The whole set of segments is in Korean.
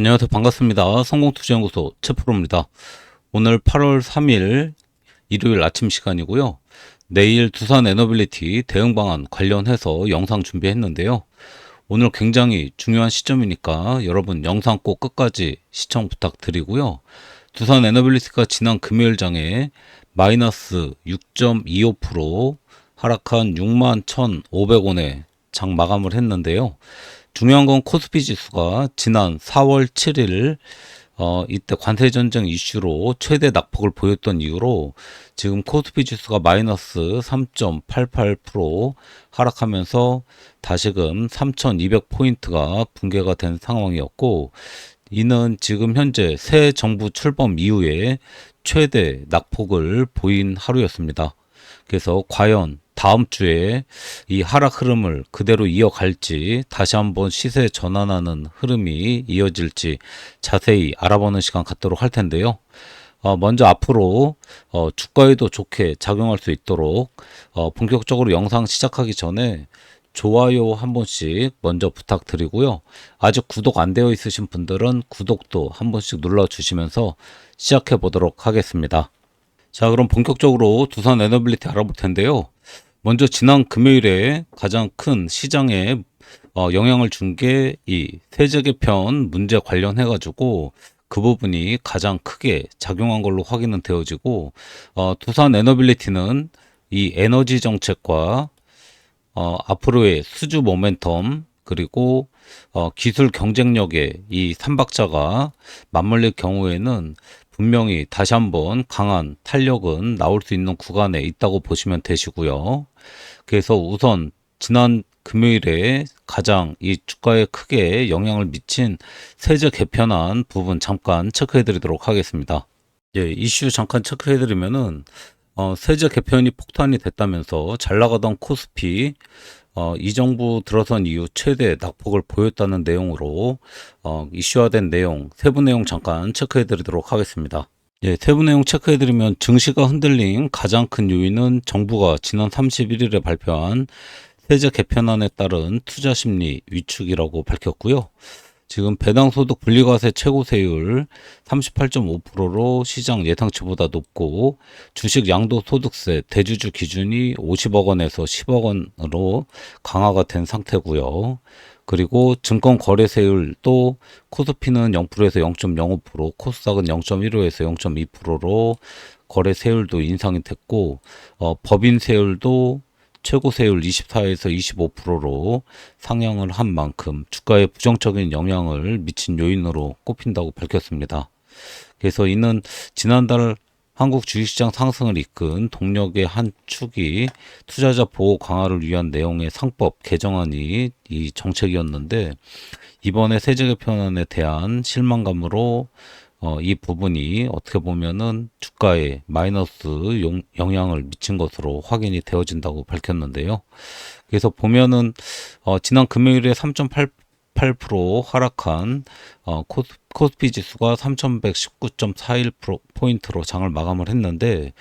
안녕하세요. 반갑습니다. 성공투자연구소 최프로입니다. 오늘 8월 3일 일요일 아침 시간이고요. 내일 두산 에너빌리티 대응 방안 관련해서 영상 준비했는데요. 오늘 굉장히 중요한 시점이니까 여러분 영상 꼭 끝까지 시청 부탁드리고요. 두산 에너빌리티가 지난 금요일장에 마이너스 6.25% 하락한 6만 1,500원에 장 마감을 했는데요. 중요한 건 코스피 지수가 지난 4월 7일 어, 이때 관세 전쟁 이슈로 최대 낙폭을 보였던 이유로 지금 코스피 지수가 마이너스 3.88% 하락하면서 다시금 3,200포인트가 붕괴가 된 상황이었고 이는 지금 현재 새 정부 출범 이후에 최대 낙폭을 보인 하루였습니다. 그래서 과연 다음 주에 이 하락 흐름을 그대로 이어갈지 다시 한번 시세 전환하는 흐름이 이어질지 자세히 알아보는 시간 갖도록 할 텐데요. 어, 먼저 앞으로 어, 주가에도 좋게 작용할 수 있도록 어, 본격적으로 영상 시작하기 전에 좋아요 한 번씩 먼저 부탁드리고요. 아직 구독 안 되어 있으신 분들은 구독도 한 번씩 눌러주시면서 시작해 보도록 하겠습니다. 자, 그럼 본격적으로 두산 에너빌리티 알아볼 텐데요. 먼저 지난 금요일에 가장 큰 시장에 어, 영향을 준 게 이 세제 개편 문제 관련해 가지고 그 부분이 가장 크게 작용한 걸로 확인은 되어지고 어, 두산 에너빌리티는 이 에너지 정책과 어, 앞으로의 수주 모멘텀 그리고 어, 기술 경쟁력의 이 삼박자가 맞물릴 경우에는 분명히 다시 한번 강한 탄력은 나올 수 있는 구간에 있다고 보시면 되시고요. 그래서 우선 지난 금요일에 가장 이 주가에 크게 영향을 미친 세제 개편안 부분 잠깐 체크해 드리도록 하겠습니다. 예, 이슈 잠깐 체크해 드리면은 어, 세제 개편이 폭탄이 됐다면서 잘 나가던 코스피 어, 이 정부 들어선 이후 최대 낙폭을 보였다는 내용으로 어, 이슈화된 내용, 세부 내용 잠깐 체크해 드리도록 하겠습니다. 예, 세부 내용 체크해 드리면 증시가 흔들린 가장 큰 요인은 정부가 지난 31일에 발표한 세제 개편안에 따른 투자 심리 위축이라고 밝혔고요. 지금 배당소득 분리과세 최고세율 38.5%로 시장 예상치보다 높고 주식 양도소득세 대주주 기준이 50억 원에서 10억 원으로 강화가 된 상태고요. 그리고 증권 거래세율도 코스피는 0%에서 0.05%, 코스닥은 0.15에서 0.2%로 거래세율도 인상이 됐고 어, 법인세율도 최고 세율 24에서 25%로 상향을 한 만큼 주가에 부정적인 영향을 미친 요인으로 꼽힌다고 밝혔습니다. 그래서 이는 지난달 한국 주식시장 상승을 이끈 동력의 한 축이 투자자 보호 강화를 위한 내용의 상법 개정안이 이 정책이었는데 이번에 세제 개편안에 대한 실망감으로 어, 이 부분이 어떻게 보면은 주가에 마이너스 용, 영향을 미친 것으로 확인이 되어진다고 밝혔는데요. 그래서 보면은 어, 지난 금요일에 3.8% 하락한 어, 코스, 코스피 지수가 3,119.41% 포인트로 장을 마감을 했는데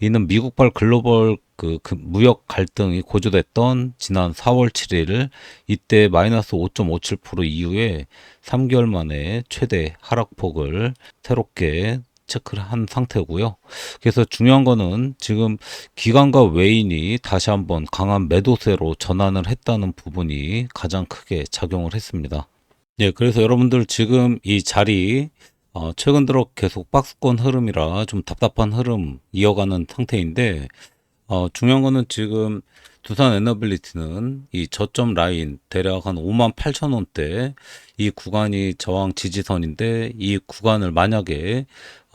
이는 미국발 글로벌 그, 그 무역 갈등이 고조됐던 지난 4월 7일 이때 마이너스 5.57% 이후에 3개월 만에 최대 하락폭을 새롭게 체크를 한 상태고요. 그래서 중요한 거는 지금 기관과 외인이 다시 한번 강한 매도세로 전환을 했다는 부분이 가장 크게 작용을 했습니다. 네, 그래서 여러분들 지금 이 자리 어, 최근 들어 계속 박스권 흐름이라 좀 답답한 흐름 이어가는 상태인데 어, 중요한 거는 지금 두산 에너빌리티는 이 저점 라인 대략 한 5만 8천 원대 이 구간이 저항 지지선인데 이 구간을 만약에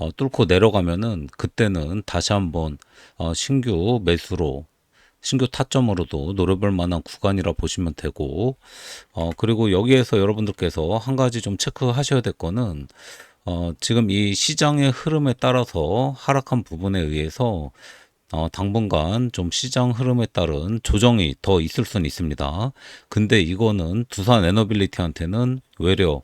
어, 뚫고 내려가면은 그때는 다시 한번 어, 신규 매수로 신규 타점으로도 노려볼 만한 구간이라 보시면 되고 어 그리고 여기에서 여러분들께서 한 가지 좀 체크하셔야 될 거는 어 지금 이 시장의 흐름에 따라서 하락한 부분에 의해서 어, 당분간 좀 시장 흐름에 따른 조정이 더 있을 수는 있습니다. 근데 이거는 두산 에너빌리티한테는 외려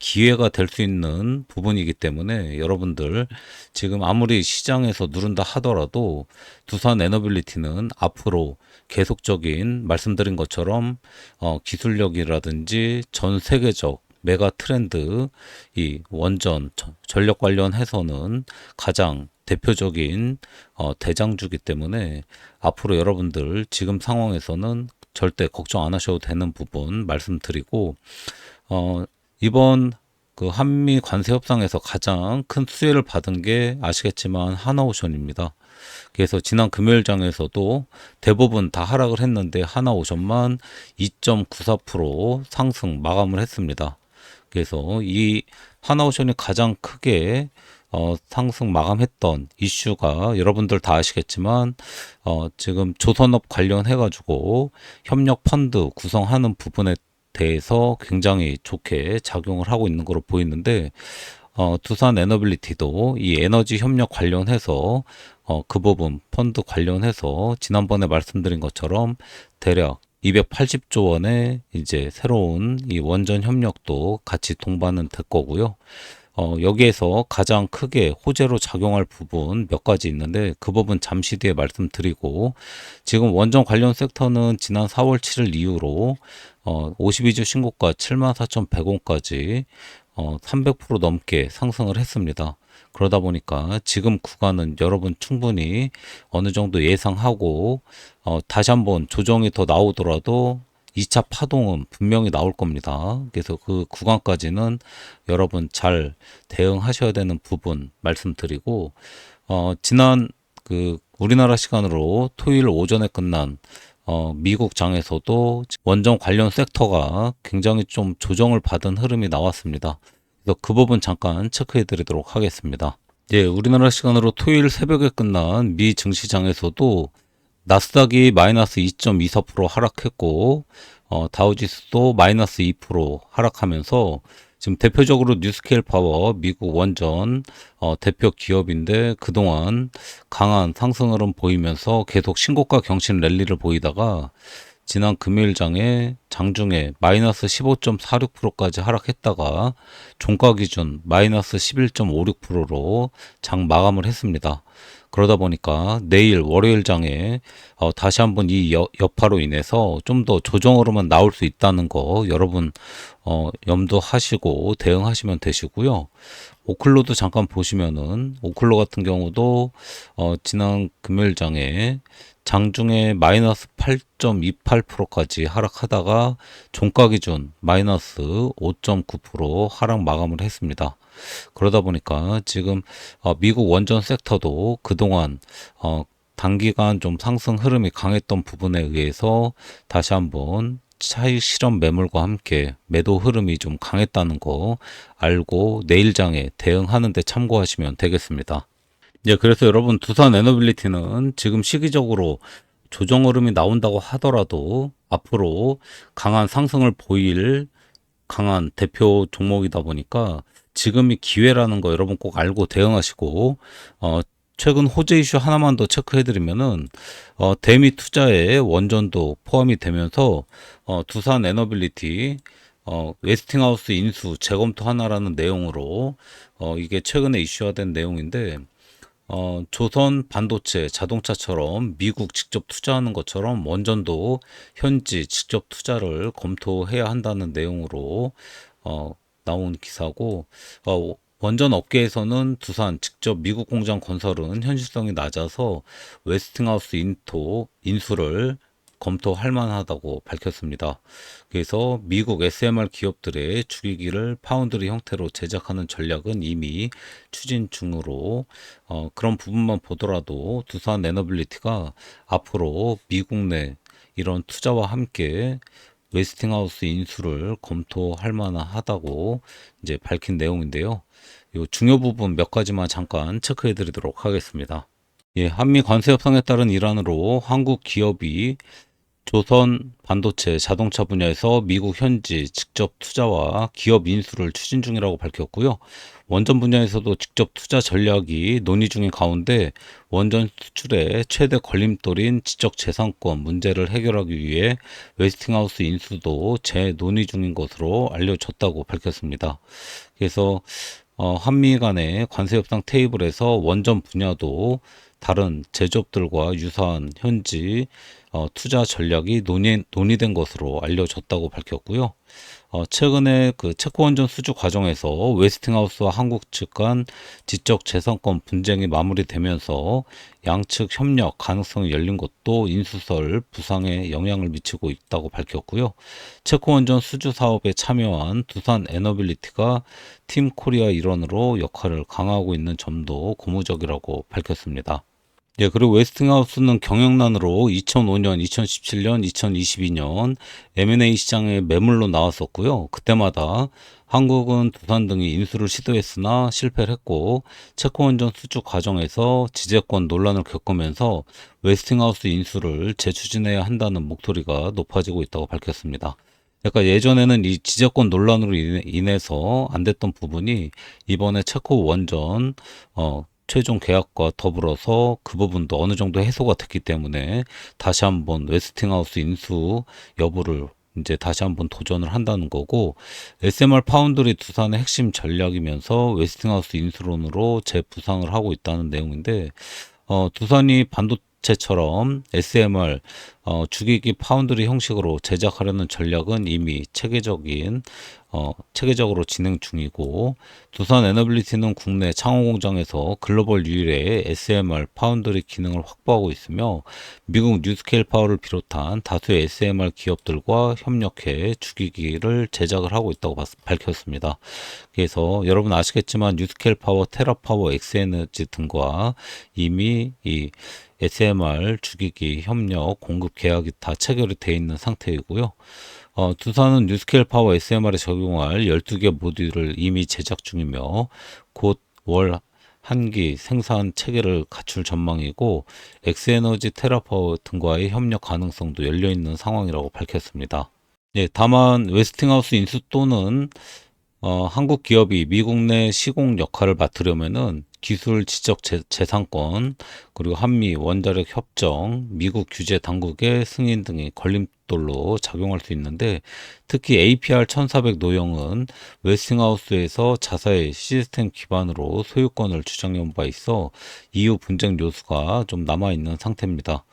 기회가 될 수 있는 부분이기 때문에 여러분들 지금 아무리 시장에서 누른다 하더라도 두산 에너빌리티는 앞으로 계속적인 말씀드린 것처럼 어, 기술력이라든지 전 세계적 메가 트렌드 이 원전 저- 전력 관련해서는 가장 대표적인 어, 대장주기 때문에 앞으로 여러분들 지금 상황에서는 절대 걱정 안 하셔도 되는 부분 말씀드리고 어, 이번 그 한미 관세 협상에서 가장 큰 수혜를 받은 게 아시겠지만 하나오션입니다. 그래서 지난 금요일장에서도 대부분 다 하락을 했는데 하나오션만 2.94% 상승 마감을 했습니다. 그래서 이 하나오션이 가장 크게 어, 상승 마감했던 이슈가 여러분들 다 아시겠지만 어, 지금 조선업 관련해 가지고 협력 펀드 구성하는 부분에 대해서 굉장히 좋게 작용을 하고 있는 것으로 보이는데 어, 두산 에너빌리티도 이 에너지 협력 관련해서 어, 그 부분 펀드 관련해서 지난번에 말씀드린 것처럼 대략 280조 원의 이제 새로운 이 원전 협력도 같이 동반은 될 거고요. 어, 여기에서 가장 크게 호재로 작용할 부분 몇 가지 있는데 그 부분 잠시 뒤에 말씀드리고 지금 원전 관련 섹터는 지난 4월 7일 이후로 어, 52주 신고가 74,100원까지 어, 300% 넘게 상승을 했습니다. 그러다 보니까 지금 구간은 여러분 충분히 어느 정도 예상하고 어, 다시 한번 조정이 더 나오더라도 2차 파동은 분명히 나올 겁니다. 그래서 그 구간까지는 여러분 잘 대응하셔야 되는 부분 말씀드리고 어, 지난 그 우리나라 시간으로 토요일 오전에 끝난 어, 미국 장에서도 원전 관련 섹터가 굉장히 좀 조정을 받은 흐름이 나왔습니다. 그래서 그 부분 잠깐 체크해 드리도록 하겠습니다. 예, 우리나라 시간으로 토요일 새벽에 끝난 미 증시장에서도 나스닥이 마이너스 2.24% 하락했고 어, 다우지수도 마이너스 2% 하락하면서 지금 대표적으로 뉴스케일 파워 미국 원전 어, 대표 기업인데 그동안 강한 상승 흐름 보이면서 계속 신고가 경신 랠리를 보이다가 지난 금요일장에 장중에 마이너스 15.46%까지 하락했다가 종가 기준 마이너스 11.56%로 장 마감을 했습니다. 그러다 보니까 내일 월요일장에 어, 다시 한번 이 여, 여파로 인해서 좀 더 조정으로만 나올 수 있다는 거 여러분 어, 염두하시고 대응하시면 되시고요. 오클로도 잠깐 보시면은 오클로 같은 경우도 어, 지난 금요일장에 장중에 마이너스 8.28%까지 하락하다가 종가 기준 마이너스 5.9% 하락 마감을 했습니다. 그러다 보니까 지금 어, 미국 원전 섹터도 그동안 어, 단기간 좀 상승 흐름이 강했던 부분에 의해서 다시 한번 차익 실험 매물과 함께 매도 흐름이 좀 강했다는 거 알고 내일장에 대응하는 데 참고하시면 되겠습니다. 예, 그래서 여러분 두산 에너빌리티는 지금 시기적으로 조정 흐름이 나온다고 하더라도 앞으로 강한 상승을 보일 강한 대표 종목이다 보니까 지금이 기회라는 거 여러분 꼭 알고 대응하시고 어 최근 호재 이슈 하나만 더 체크해드리면은 어 대미 투자에 원전도 포함이 되면서 어 두산 에너빌리티 어 웨스팅하우스 인수 재검토 하나라는 내용으로 어 이게 최근에 이슈화된 내용인데 어, 조선 반도체 자동차처럼 미국 직접 투자하는 것처럼 원전도 현지 직접 투자를 검토해야 한다는 내용으로 어, 나온 기사고 어, 원전 업계에서는 두산 직접 미국 공장 건설은 현실성이 낮아서 웨스팅하우스 인토 인수를 검토할 만하다고 밝혔습니다. 그래서 미국 SMR 기업들의 주기기를 파운드리 형태로 제작하는 전략은 이미 추진 중으로 어, 그런 부분만 보더라도 두산 에너빌리티가 앞으로 미국 내 이런 투자와 함께 웨스팅하우스 인수를 검토할 만하다고 이제 밝힌 내용인데요. 요 중요 부분 몇 가지만 잠깐 체크해 드리도록 하겠습니다. 예, 한미 관세 협상에 따른 일환으로 한국 기업이 조선 반도체 자동차 분야에서 미국 현지 직접 투자와 기업 인수를 추진 중이라고 밝혔고요. 원전 분야에서도 직접 투자 전략이 논의 중인 가운데 원전 수출의 최대 걸림돌인 지적 재산권 문제를 해결하기 위해 웨스팅하우스 인수도 재논의 중인 것으로 알려졌다고 밝혔습니다. 그래서 어, 한미 간의 관세 협상 테이블에서 원전 분야도 다른 제조업들과 유사한 현지 어, 투자 전략이 논의, 논의된 것으로 알려졌다고 밝혔고요. 어, 최근에 그 체코 원전 수주 과정에서 웨스팅하우스와 한국 측 간 지적 재산권 분쟁이 마무리되면서 양측 협력 가능성이 열린 것도 인수설 부상에 영향을 미치고 있다고 밝혔고요. 체코 원전 수주 사업에 참여한 두산 에너빌리티가 팀 코리아 일원으로 역할을 강화하고 있는 점도 고무적이라고 밝혔습니다. 예, 그리고 웨스팅하우스는 경영난으로 2005년, 2017년, 2022년 M&A 시장에 매물로 나왔었고요. 그때마다 한국은 두산 등이 인수를 시도했으나 실패를 했고 체코원전 수주 과정에서 지재권 논란을 겪으면서 웨스팅하우스 인수를 재추진해야 한다는 목소리가 높아지고 있다고 밝혔습니다. 그러니까 예전에는 이 지재권 논란으로 인해- 인해서 안 됐던 부분이 이번에 체코 원전 어 최종 계약과 더불어서 그 부분도 어느 정도 해소가 됐기 때문에 다시 한번 웨스팅하우스 인수 여부를 이제 다시 한번 도전을 한다는 거고 SMR 파운드리 두산의 핵심 전략이면서 웨스팅하우스 인수론으로 재부상을 하고 있다는 내용인데 어, 두산이 반도 체처럼 SMR 어, 주기기 파운드리 형식으로 제작하려는 전략은 이미 체계적인 어, 체계적으로 진행 중이고 두산 에너빌리티는 국내 창호 공장에서 글로벌 유일의 SMR 파운드리 기능을 확보하고 있으며 미국 뉴스케일 파워를 비롯한 다수의 SMR 기업들과 협력해 주기기를 제작을 하고 있다고 봤- 밝혔습니다. 그래서 여러분 아시겠지만 뉴스케일 파워, 테라 파워, 엑스에너지 등과 이미 이 SMR 주기기 협력 공급 계약이 다 체결이 돼 있는 상태이고요. 어, 두산은 뉴스케일 파워 SMR에 적용할 12개 모듈을 이미 제작 중이며 곧 월 한기 생산 체계를 갖출 전망이고 엑스에너지 테라파워 등과의 협력 가능성도 열려 있는 상황이라고 밝혔습니다. 예, 다만 웨스팅하우스 인수 또는 어, 한국 기업이 미국 내 시공 역할을 맡으려면은 기술 지적 재, 재산권 그리고 한미 원자력 협정, 미국 규제 당국의 승인 등이 걸림돌로 작용할 수 있는데 특히 APR 1400 노영은 웨스팅하우스에서 자사의 시스템 기반으로 소유권을 주장해온 바 있어 이후 분쟁 요소가 좀 남아 있는 상태입니다.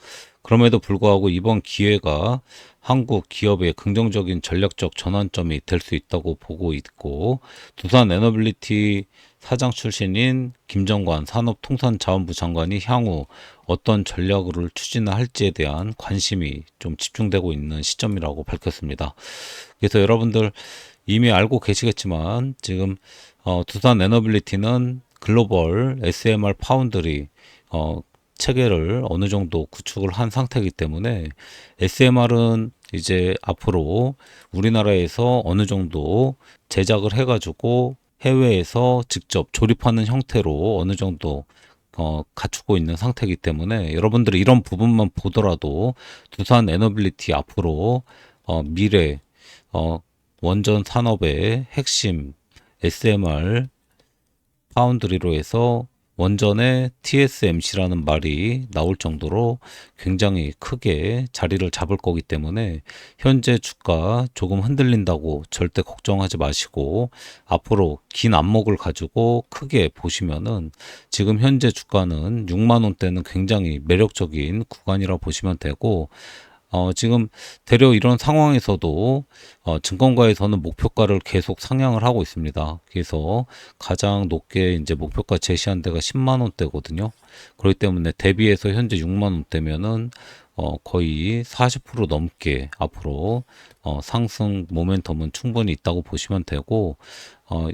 그럼에도 불구하고 이번 기회가 한국 기업의 긍정적인 전략적 전환점이 될 수 있다고 보고 있고 두산 에너빌리티 사장 출신인 김정관 산업통상자원부 장관이 향후 어떤 전략을 추진할지에 대한 관심이 좀 집중되고 있는 시점이라고 밝혔습니다. 그래서 여러분들 이미 알고 계시겠지만 지금 어, 두산 에너빌리티는 글로벌 SMR 파운드리 어, 체계를 어느 정도 구축을 한 상태이기 때문에 SMR은 이제 앞으로 우리나라에서 어느 정도 제작을 해가지고 해외에서 직접 조립하는 형태로 어느 정도 어, 갖추고 있는 상태이기 때문에 여러분들이 이런 부분만 보더라도 두산 에너빌리티 앞으로 어, 미래 어, 원전 산업의 핵심 SMR 파운드리로 해서 원전의 TSMC라는 말이 나올 정도로 굉장히 크게 자리를 잡을 거기 때문에 현재 주가 조금 흔들린다고 절대 걱정하지 마시고 앞으로 긴 안목을 가지고 크게 보시면은 지금 현재 주가는 6만 원대는 굉장히 매력적인 구간이라 보시면 되고 어, 지금 대려 이런 상황에서도 어, 증권가에서는 목표가를 계속 상향을 하고 있습니다. 그래서 가장 높게 이제 목표가 제시한 데가 10만 원대거든요. 그렇기 때문에 대비해서 현재 6만 원대면은 어, 거의 40% 넘게 앞으로 어, 상승 모멘텀은 충분히 있다고 보시면 되고 어,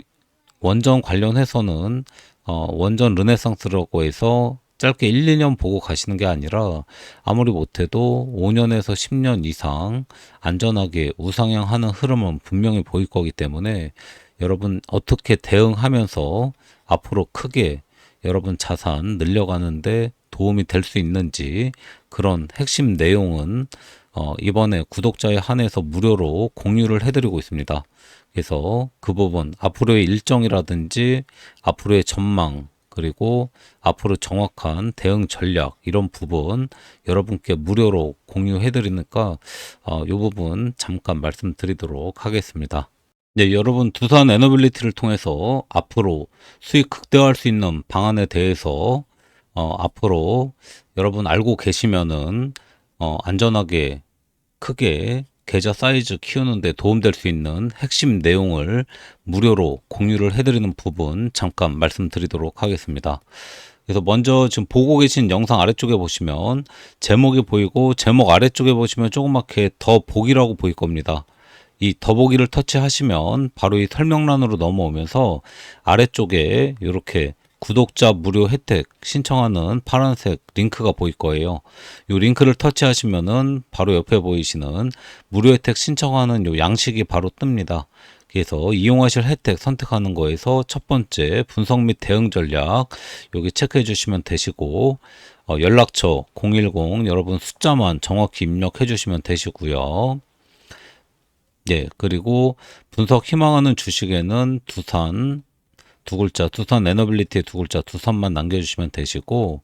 원전 관련해서는 어, 원전 르네상스라고 해서 짧게 1, 2년 보고 가시는 게 아니라 아무리 못해도 5년에서 10년 이상 안전하게 우상향 하는 흐름은 분명히 보일 거기 때문에 여러분 어떻게 대응하면서 앞으로 크게 여러분 자산 늘려가는데 도움이 될 수 있는지 그런 핵심 내용은 어, 이번에 구독자에 한해서 무료로 공유를 해드리고 있습니다. 그래서 그 부분 앞으로의 일정이라든지 앞으로의 전망 그리고 앞으로 정확한 대응 전략 이런 부분 여러분께 무료로 공유해 드리니까 어, 이 부분 잠깐 말씀드리도록 하겠습니다. 네, 여러분 두산 에너빌리티를 통해서 앞으로 수익 극대화할 수 있는 방안에 대해서 어, 앞으로 여러분 알고 계시면은 어, 안전하게 크게 계좌 사이즈 키우는데 도움될 수 있는 핵심 내용을 무료로 공유를 해드리는 부분 잠깐 말씀드리도록 하겠습니다. 그래서 먼저 지금 보고 계신 영상 아래쪽에 보시면 제목이 보이고 제목 아래쪽에 보시면 조그맣게 더 보기라고 보일 겁니다. 이 더보기를 터치하시면 바로 이 설명란으로 넘어오면서 아래쪽에 이렇게 구독자 무료 혜택 신청하는 파란색 링크가 보일 거예요. 이 링크를 터치하시면은 바로 옆에 보이시는 무료 혜택 신청하는 요 양식이 바로 뜹니다. 그래서 이용하실 혜택 선택하는 거에서 첫 번째 분석 및 대응 전략 여기 체크해 주시면 되시고 어, 연락처 010 여러분 숫자만 정확히 입력해 주시면 되시고요. 예, 그리고 분석 희망하는 주식에는 두산 두 글자, 두산 에너빌리티의 두 글자, 두산만 남겨주시면 되시고,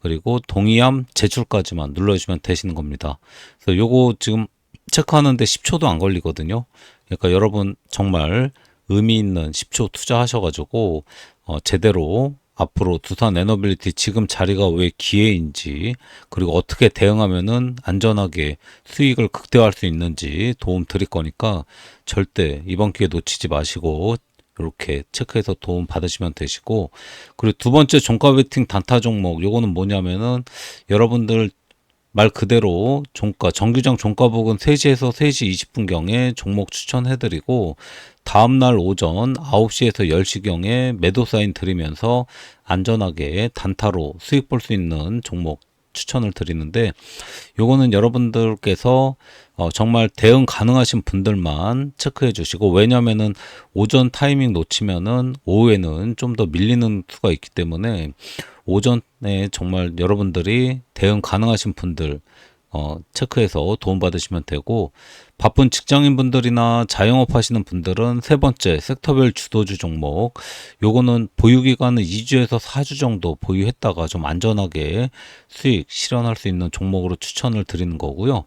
그리고 동의함 제출까지만 눌러주시면 되시는 겁니다. 그래서 요거 지금 체크하는데 10초도 안 걸리거든요. 그러니까 여러분 정말 의미 있는 10초 투자하셔가지고, 어, 제대로 앞으로 두산 에너빌리티 지금 자리가 왜 기회인지 그리고 어떻게 대응하면은 안전하게 수익을 극대화할 수 있는지 도움 드릴 거니까 절대 이번 기회 놓치지 마시고 이렇게 체크해서 도움 받으시면 되시고 그리고 두 번째 종가 베팅 단타 종목 요거는 뭐냐면은 여러분들 말 그대로 종가 정규장 종가복은 3시에서 3시 20분경에 종목 추천해 드리고 다음 날 오전 9시에서 10시경에 매도 사인 드리면서 안전하게 단타로 수익 볼 수 있는 종목 추천을 드리는데 요거는 여러분들께서 어, 정말 대응 가능하신 분들만 체크해 주시고 왜냐면은 오전 타이밍 놓치면은 오후에는 좀 더 밀리는 수가 있기 때문에 오전에 정말 여러분들이 대응 가능하신 분들 어, 체크해서 도움받으시면 되고 바쁜 직장인 분들이나 자영업 하시는 분들은 세 번째 섹터별 주도주 종목 요거는 보유 기간은 2주에서 4주 정도 보유했다가 좀 안전하게 수익 실현할 수 있는 종목으로 추천을 드리는 거고요.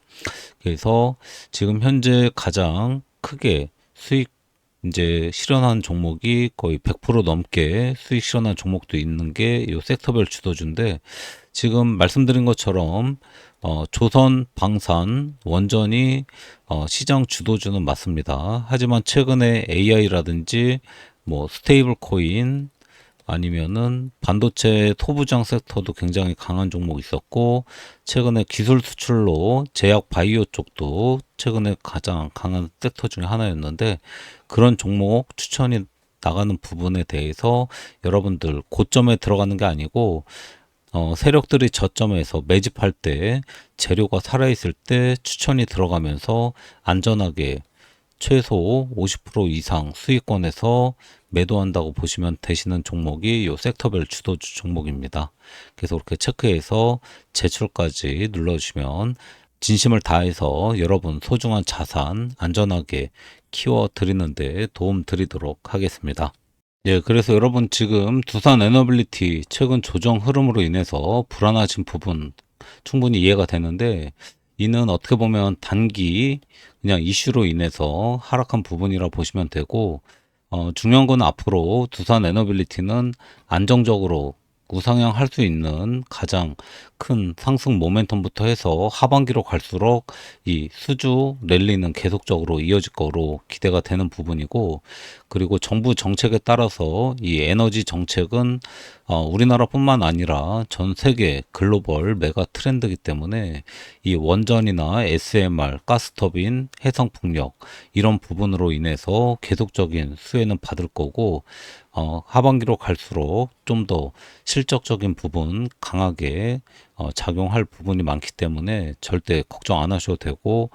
그래서 지금 현재 가장 크게 수익 이제 실현한 종목이 거의 100% 넘게 수익 실현한 종목도 있는 게요 섹터별 주도주인데 지금 말씀드린 것처럼 어, 조선 방산 원전이 어, 시장 주도주는 맞습니다. 하지만 최근에 AI라든지 뭐 스테이블 코인 아니면은 반도체 토부장 섹터도 굉장히 강한 종목 있었고 최근에 기술 수출로 제약 바이오 쪽도 최근에 가장 강한 섹터 중에 하나였는데 그런 종목 추천이 나가는 부분에 대해서 여러분들 고점에 들어가는 게 아니고 어, 세력들이 저점에서 매집할 때 재료가 살아있을 때 추천이 들어가면서 안전하게 최소 50% 이상 수익권에서 매도한다고 보시면 되시는 종목이 요 섹터별 주도주 종목입니다. 그래서 그렇게 체크해서 제출까지 눌러주시면 진심을 다해서 여러분 소중한 자산 안전하게 키워 드리는데 도움 드리도록 하겠습니다. 예, 그래서 여러분 지금 두산 에너빌리티 최근 조정 흐름으로 인해서 불안하신 부분 충분히 이해가 되는데 이는 어떻게 보면 단기 그냥 이슈로 인해서 하락한 부분이라 보시면 되고 어, 중요한 건 앞으로 두산 에너빌리티는 안정적으로 우상향 할 수 있는 가장 큰 상승 모멘텀부터 해서 하반기로 갈수록 이 수주 랠리는 계속적으로 이어질 거로 기대가 되는 부분이고 그리고 정부 정책에 따라서 이 에너지 정책은 어, 우리나라뿐만 아니라 전 세계 글로벌 메가 트렌드이기 때문에 이 원전이나 SMR, 가스터빈, 해상풍력 이런 부분으로 인해서 계속적인 수혜는 받을 거고 어, 하반기로 갈수록 좀 더 실적적인 부분 강하게 어, 작용할 부분이 많기 때문에 절대 걱정 안 하셔도 되고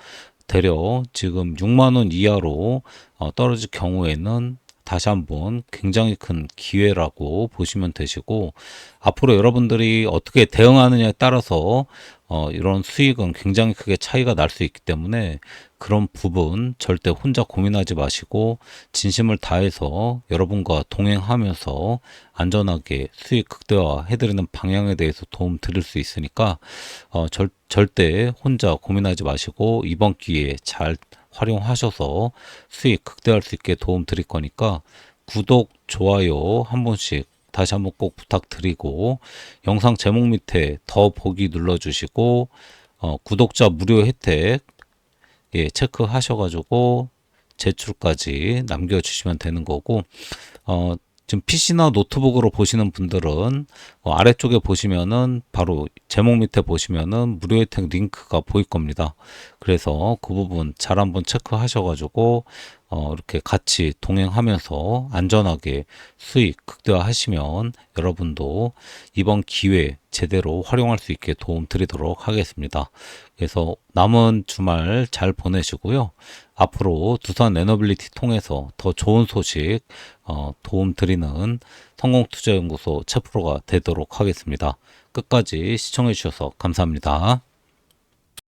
대려 지금 6만 원 이하로 어, 떨어질 경우에는 다시 한번 굉장히 큰 기회라고 보시면 되시고 앞으로 여러분들이 어떻게 대응하느냐에 따라서 어, 이런 수익은 굉장히 크게 차이가 날 수 있기 때문에 그런 부분 절대 혼자 고민하지 마시고 진심을 다해서 여러분과 동행하면서 안전하게 수익 극대화 해드리는 방향에 대해서 도움 드릴 수 있으니까 어, 절, 절대 혼자 고민하지 마시고 이번 기회에 잘 활용하셔서 수익 극대화할 수 있게 도움 드릴 거니까 구독, 좋아요 한 번씩 다시 한번 꼭 부탁드리고 영상 제목 밑에 더 보기 눌러주시고 어, 구독자 무료 혜택 예, 체크하셔가지고 제출까지 남겨주시면 되는 거고 어, 지금 PC나 노트북으로 보시는 분들은 어, 아래쪽에 보시면은 바로 제목 밑에 보시면은 무료 혜택 링크가 보일 겁니다. 그래서 그 부분 잘 한번 체크하셔가지고 어, 이렇게 같이 동행하면서 안전하게 수익 극대화하시면 여러분도 이번 기회 제대로 활용할 수 있게 도움 드리도록 하겠습니다. 그래서 남은 주말 잘 보내시고요. 앞으로 두산 에너빌리티 통해서 더 좋은 소식 어, 도움 드리는 성공투자연구소 채프로가 되도록 하겠습니다. 끝까지 시청해 주셔서 감사합니다.